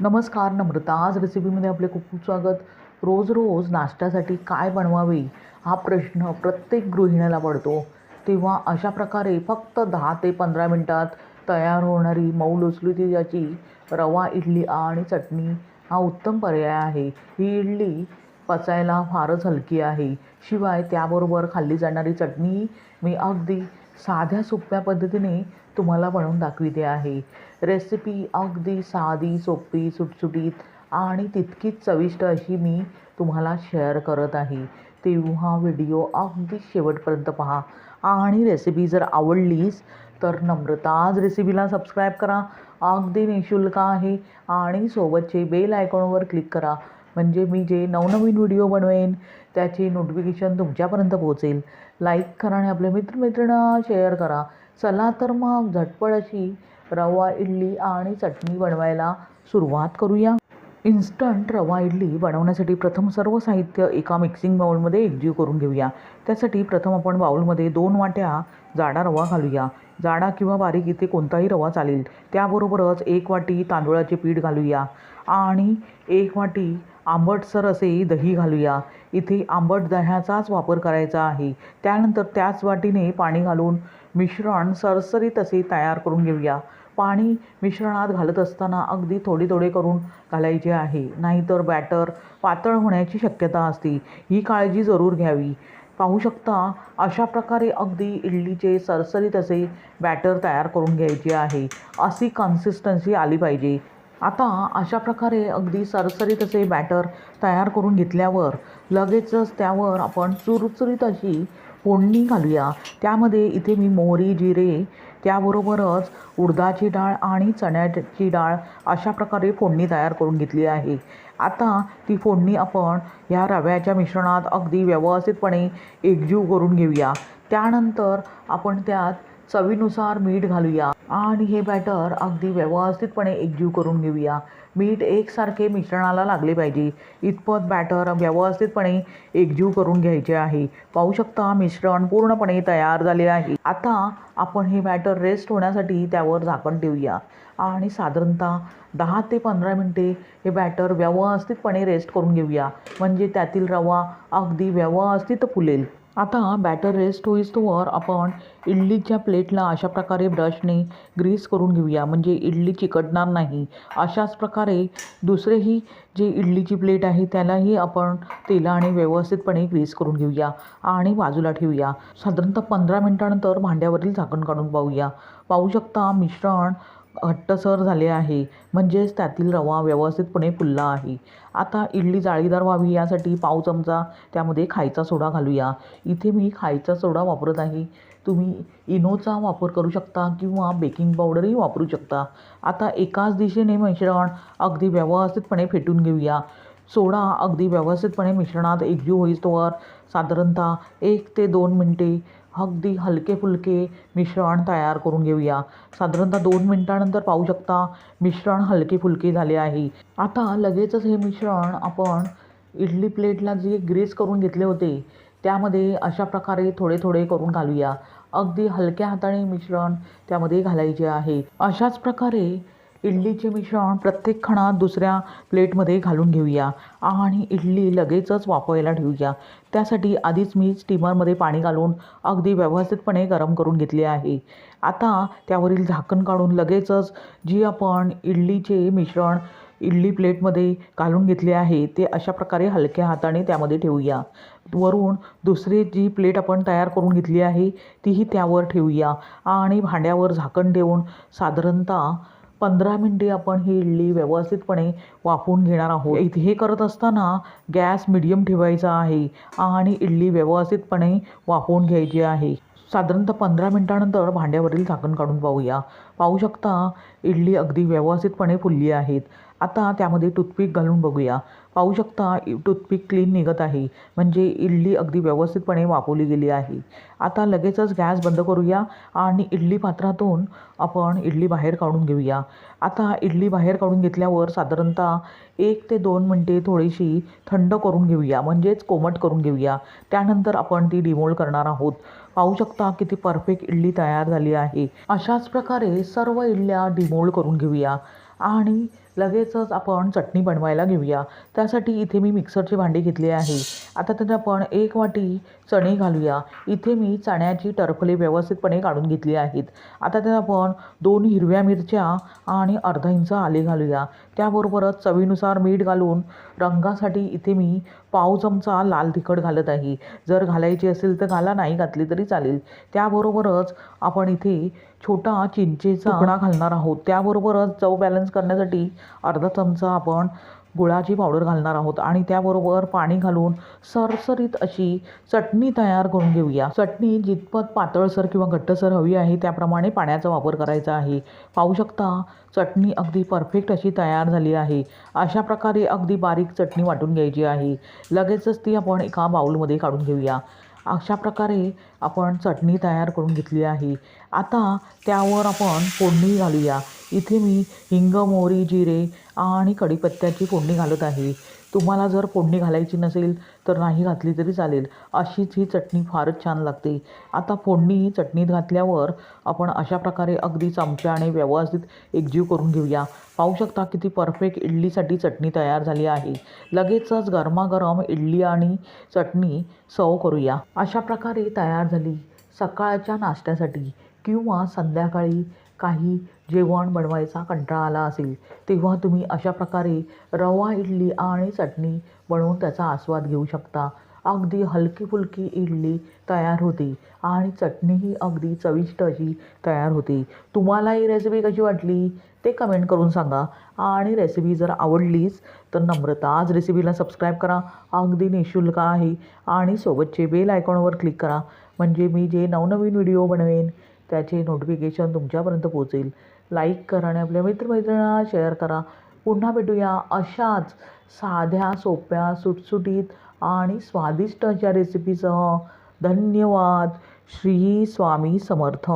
नमस्कार नम्रता आज रेसिपीमध्ये आपले खूप खूप स्वागत. रोज रोज नाश्त्यासाठी काय बनवावे हा प्रश्न प्रत्येक गृहिणीला पडतो. तेव्हा अशा प्रकारे फक्त दहा ते पंधरा मिनटात तयार होणारी मऊ लुसलुसी याची रवा इडली आणि चटणी हा उत्तम पर्याय आहे. ही इडली पचायला फारच हलकी आहे. शिवाय त्याबरोबर खाल्ली जाणारी चटणी मी अगदी साध्या सोप्या पद्धतीने तुम्हाला बनवून दाखविते आहे. रेसिपी अगदी साधी सोपी सुटसुटीत आणि तितकीच चविष्ट अशी मी तुम्हाला शेअर करत आहे. तेव्हा व्हिडिओ अगदी शेवटपर्यंत पहा. आणि रेसिपी जर आवडलीच तर नम्रताज रेसिपीला सबस्क्राईब करा. अगदी निशुल्क आहे. आणि सोबतचे बेल आयकॉनवर क्लिक करा. म्हणजे मी जे नवनवीन व्हिडिओ बनवेन त्याचे नोटिफिकेशन तुमच्यापर्यंत पोहोचेल. लाईक करा आणि आपल्या मित्रमैत्रिणींना शेअर करा. चला तर मग झटपट अशी रवा इडली आणि चटणी बनवायला सुरुवात करूया. इन्स्टंट रवा इडली बनवण्यासाठी प्रथम सर्व साहित्य एका मिक्सिंग बाउलमध्ये एकजीव करून घेऊया. त्यासाठी प्रथम आपण बाऊलमध्ये दोन वाट्या जाडा रवा घालूया. जाडा किंवा बारीक इथे कोणताही रवा चालेल. त्याबरोबरच एक वाटी तांदूळाचे पीठ घालूया. आणि एक वाटी आंबटसर असे दही घालूया. इथे आंबट दह्याचाच वापर करायचा आहे. त्यानंतर त्याच वाटीने पाणी घालून मिश्रण सरसरीत असे तयार करून घेऊया. पाणी मिश्रणात घालत असताना अगदी थोडे थोडे करून घालायचे आहे. नाहीतर बॅटर पातळ होण्याची शक्यता असते. ही काळजी जरूर घ्यावी. पाहू शकता अशा प्रकारे अगदी इडलीचे सरसरीत असे बॅटर तयार करून घ्यायचे आहे. अशी कन्सिस्टन्सी आली पाहिजे. आता अशा प्रकारे अगदी सरसरीत असे बॅटर तयार करून घेतल्यावर लगेचच त्यावर आपण चुरचुरीत अशी फोडणी घालूया. त्यामध्ये इथे मी मोहरी जिरे त्याबरोबरच उडदाची डाळ आणि चण्याची डाळ अशा प्रकारे फोडणी तयार करून घेतली आहे. आता ती फोडणी आपण ह्या रव्याच्या मिश्रणात अगदी व्यवस्थितपणे एकजीव करून घेऊया. त्यानंतर आपण त्यात चवीनुसार मीठ घालूया. आणि हे बॅटर अगदी व्यवस्थितपणे एकजीव करून घेऊया. मीठ एकसारखे मिश्रणाला लागले पाहिजे. इतपत बॅटर व्यवस्थितपणे एकजीव करून घ्यायचे आहे. पाहू शकता मिश्रण पूर्णपणे तयार झाले आहे. आता आपण हे बॅटर रेस्ट होण्यासाठी त्यावर झाकण ठेवूया. आणि साधारणतः दहा ते पंधरा मिनटे हे बॅटर व्यवस्थितपणे रेस्ट करून घेऊया. म्हणजे त्यातील रवा अगदी व्यवस्थित फुलेल. आता बॅटर रेस्ट होईस्तोवर आपण इडलीच्या प्लेटला अशा प्रकारे ब्रशने ग्रीस करून घेऊया. म्हणजे इडली चिकटणार नाही. अशाच प्रकारे दुसरेही जे इडलीची प्लेट आहे त्यालाही आपण तेलाने व्यवस्थितपणे ग्रीस करून घेऊया आणि बाजूला ठेवूया. साधारणतः पंधरा मिनटानंतर भांड्यावरील झाकण काढून पाहूया. पाहू शकता मिश्रण घट्टसर झाले आहे. म्हणजेच त्यातील रवा व्यवस्थितपणे फुलला आहे. आता इडली जाळीदार व्हावी यासाठी पाव चमचा त्यामध्ये खायचा सोडा घालूया. इथे मी खायचा सोडा वापरत आहे. तुम्ही इनोचा वापर करू शकता किंवा बेकिंग पावडरही वापरू शकता. आता एकाच दिशेने मिश्रण अगदी व्यवस्थितपणे फेटून घेऊया. सोडा अगदी व्यवस्थितपणे मिश्रणात एकजीव होईस्तोवर. साधारणतः एक ते दोन मिनटे अगदी हलके फुलके मिश्रण तयार करून घेऊया. साधारणतः दोन मिनटानंतर पाहू शकता मिश्रण हलके फुलके झाले आहे. आता लगेचच हे मिश्रण आपण इडली प्लेटला जे ग्रेस करून घेतले होते त्यामध्ये अशा प्रकारे थोडे थोडे करून घालूया. अगदी हलक्या हाताने मिश्रण त्यामध्ये घालायचे आहे. अशाच प्रकारे इडलीचे मिश्रण प्रत्येक खणात दुसऱ्या प्लेटमध्ये घालून घेऊया. आणि इडली लगेचच वाफवायला ठेवूया. त्यासाठी आधीच मी स्टीमरमध्ये पाणी घालून अगदी व्यवस्थितपणे गरम करून घेतले आहे. आता त्यावरील झाकण काढून लगेचच जी आपण इडलीचे मिश्रण इडली प्लेटमध्ये घालून घेतले आहे ते अशा प्रकारे हलक्या हाताने त्यामध्ये ठेवूया. वरून दुसरी जी प्लेट आपण तयार करून घेतली आहे तीही त्यावर ठेवूया. आणि भांड्यावर झाकण ठेवून साधारणतः पंधरा मिनटे आपण ही इडली व्यवस्थितपणे वाफवून घेणार आहोत. इथे हे करत असताना गॅस मिडियम ठेवायचा आहे आणि इडली व्यवस्थितपणे वाफवून घ्यायची आहे. साधारणतः पंधरा मिनटानंतर भांड्यावरील झाकण काढून पाहूया. पाहू शकता इडली अगदी व्यवस्थितपणे फुलली आहेत. आता त्यामध्ये टूथपिक घालून बघूया. पाहू शकता टूथपिक क्लीन निघत आहे. म्हणजे इडली अगदी व्यवस्थितपणे वाफवली गेली आहे. आता लगेचच गॅस बंद करूया आणि इडली पात्रातून आपण इडली बाहेर काढून घेऊया. आता इडली बाहेर काढून घेतल्यावर साधारणतः एक ते दोन मिनटे थोडीशी थंड करून घेऊया. म्हणजेच कोमट करून घेऊया. त्यानंतर आपण ती डिमोल्ड करणार आहोत. पाहू शकता किती परफेक्ट इडली तयार झाली आहे. अशाच प्रकारे सर्व इडल्या डिमोल्ड करून घेऊया. आणि लगेचच आपण चटणी बनवायला घेऊया. त्यासाठी इथे मी मिक्सरचे भांडी घेतले आहे. आता त्यात आपण एक वाटी चणे घालूया. इथे मी चण्याची टरफले व्यवस्थितपणे काढून घेतली आहेत. आता त्यात आपण दोन हिरव्या मिरच्या आणि अर्धा इंच आले घालूया. त्याबरोबरच चवीनुसार मीठ घालून रंगासाठी इथे मी पाव चमचा लाल तिखट घालत आहे. जर घालायची असेल तर घाला नाही घातली तरी चालेल. त्याबरोबरच आपण इथे छोटा चिंचेचा तुकडा घालणार आहोत. त्याबरोबरच चव बॅलन्स करण्यासाठी अर्धा चमचा आपण गुळाची पावडर घालणार आहोत आणि त्याबरोबर पाणी घालून सरसरीत अशी चटणी तयार करून घेऊया. चटणी जितपत पातळसर किंवा घट्टसर हवी आहे त्याप्रमाणे पाण्याचा वापर करायचा आहे. पाहू शकता चटणी अगदी परफेक्ट अशी तयार झाली आहे. अशा प्रकारे अगदी बारीक चटणी वाटून घ्यायची आहे. लगेचच ती आपण एका बाउलमध्ये काढून घेऊया. अशा प्रकारे आपण चटणी तयार करून घेतली आहे. आता त्यावर आपण फोडणी घालूया. इथे मी हिंग मोहरी जिरे आणि कढीपत्त्याची फोडणी घालत आहे. तुम्हाला जर फोडणी घालायची नसेल तर नाही घातली तरी चालेल. अशीच ही चटणी फारच छान लागते. आता फोडणी चटणीत घातल्यावर आपण अशा प्रकारे अगदी चमच्याने व्यवस्थित एकजीव करून घेऊया. पाहू शकता किती परफेक्ट इडलीसाठी चटणी तयार झाली आहे. लगेचच गरमागरम इडली आणि चटणी सर्व करूया. अशा प्रकारे तयार झाली सकाळच्या नाश्त्यासाठी किंवा संध्याकाळी काही जेवण बनवायचा कंटाळा आला असेल तेव्हा तुम्ही अशा प्रकारे रवा इडली आणि चटणी बनवून त्याचा आस्वाद घेऊ शकता. अगदी हलकी फुलकी इडली तयार होते आणि चटणीही अगदी चविष्ट अशी तयार होते. तुम्हाला ही रेसिपी कशी वाटली? ते कमेंट करून सांगा. आणि रेसिपी जर आवडलीच तर नम्रता आज रेसिपीला सबस्क्राईब करा. अगदी निशुल्क आहे. आणि सोबतचे बेल आयकॉनवर क्लिक करा. म्हणजे मी जे नवनवीन व्हिडिओ बनवेन त्याचे नोटिफिकेशन तुमच्यापर्यंत पोहोचेल. लाईक करा आणि आपल्या मित्रमैत्रिणींना शेअर करा. पुन्हा भेटूया अशाच साध्या सोप्या सुटसुटीत आणि स्वादिष्ट अशा रेसिपीसह धन्यवाद. श्री स्वामी समर्थ.